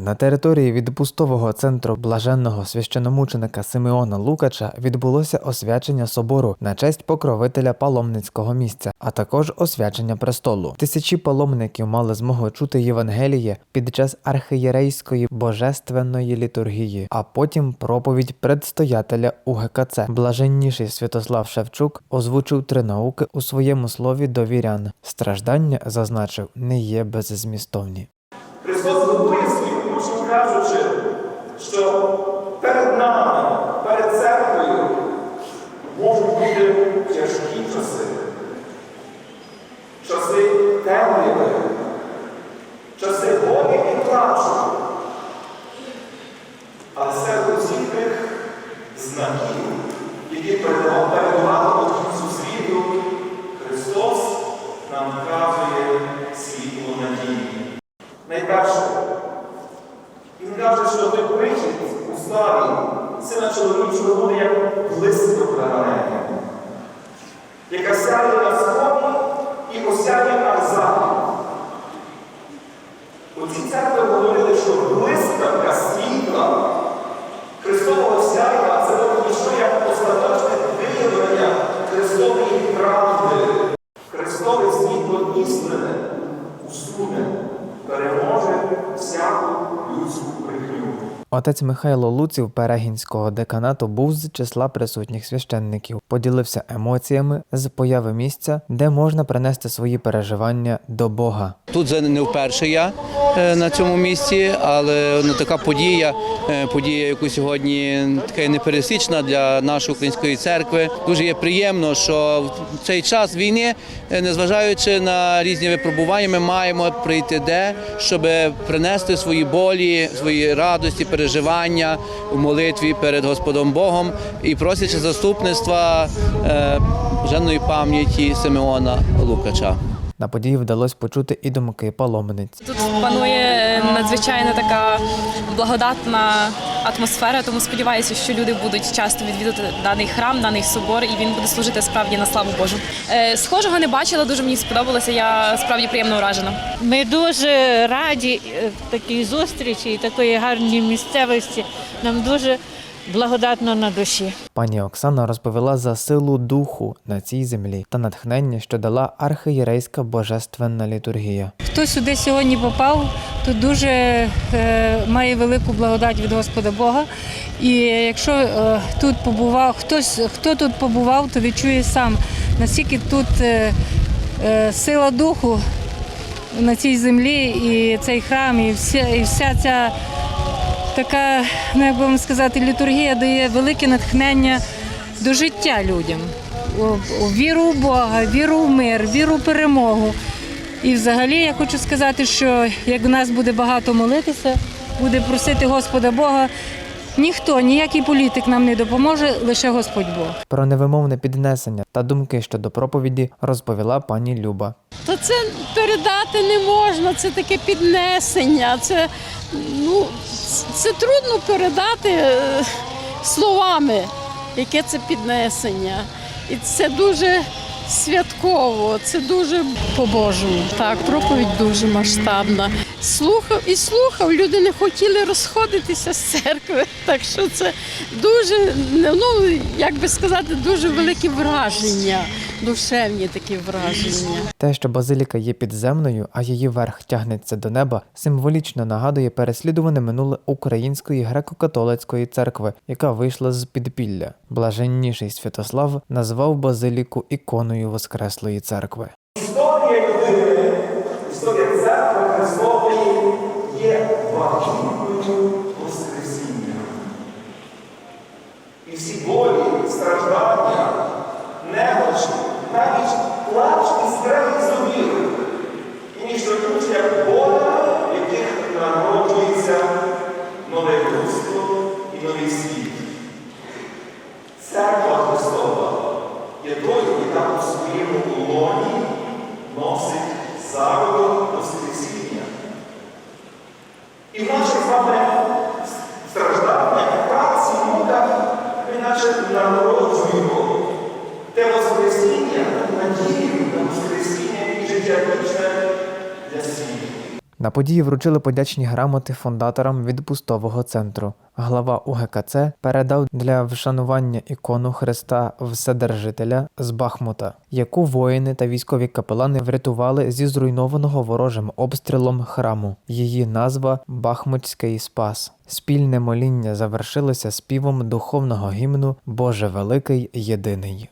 На території відпустового центру блаженного священомученика Симеона Лукача відбулося освячення собору на честь покровителя паломницького місця, а також освячення престолу. Тисячі паломників мали змогу чути Євангеліє під час архієрейської божественної літургії, а потім проповідь предстоятеля УГКЦ. Блаженніший Святослав Шевчук озвучив три науки у своєму слові до вірян. Страждання, зазначив, не є беззмістовні. Христос кажучи, що перед нами, сина чоловічого буде як блискавка на небі, яка сяє на сході і осяє на захід. У цій церкві говорили, що блискавка світла Христового сяйва це не що як остаточне виявлення Христової правди. Христове світло істини усуне, переможе всяку людську. Отець Михайло Луців Перегінського деканату був з числа присутніх священників, поділився емоціями з появи місця, де можна принести свої переживання до Бога. Тут не вперше я на цьому місці, але ну, така подія, е, подія, яку сьогодні така непересічна для нашої української церкви. Дуже є приємно, що в цей час війни, е, незважаючи на різні випробування, ми маємо прийти де, щоб принести свої болі, свої радості, переживання у молитві перед Господом Богом і просячи заступництва е, женої пам'яті Симеона Лукача. На події вдалося почути і думки паломниць. Тут панує надзвичайно така благодатна атмосфера, тому сподіваюся, що люди будуть часто відвідувати даний храм, даний собор, і він буде служити справді на славу Божу. Е, Схожого не бачила, дуже мені сподобалося. Я справді приємно вражена. Ми дуже раді е, такій зустрічі і такої гарній місцевості. Нам дуже благодатно на душі. Пані Оксана розповіла за силу духу на цій землі та натхнення, що дала архієрейська божественна літургія. Хто сюди сьогодні попав, то дуже е, має велику благодать від Господа Бога. І якщо е, тут побував, хтось, хто тут побував, то відчує сам, наскільки тут е, е, сила духу на цій землі, і цей храм, і вся, і вся ця така, ну як би вам сказати, літургія дає велике натхнення до життя людям. Віру в Бога, віру в мир, віру в перемогу. І взагалі я хочу сказати, що як у нас буде багато молитися, буде просити Господа Бога, ніхто, ніякий політик нам не допоможе, лише Господь Бог. Про невимовне піднесення та думки щодо проповіді розповіла пані Люба. То це передати не можна, це таке піднесення. Це, ну, це трудно передати е, словами, яке це піднесення. І це дуже святково, це дуже по-божому. Так, проповідь дуже масштабна. Слухав і слухав, люди не хотіли розходитися з церкви. Так що це дуже, ну як би сказати, дуже великі враження, душевні такі враження. Те, що базиліка є підземною, а її верх тягнеться до неба, символічно нагадує переслідуване минуле Української греко-католицької церкви, яка вийшла з підпілля. Блаженніший Святослав назвав базиліку іконою Воскреслої церкви. Історія людини, історія церкви Христової І всі болі, страждання, немочі, навіть плач і страх і. І ніщо інше, як Бога, в яких народжується нове людство і новий світ. Церква Христова є тою, яка у своєму лоні носить зародок на події вручили подячні грамоти фундаторам відпустового центру. Глава УГКЦ передав для вшанування ікону Христа Вседержителя з Бахмута, яку воїни та військові капелани врятували зі зруйнованого ворожим обстрілом храму. Її назва Бахмутський Спас. Спільне моління завершилося співом духовного гімну Боже Великий Єдиний.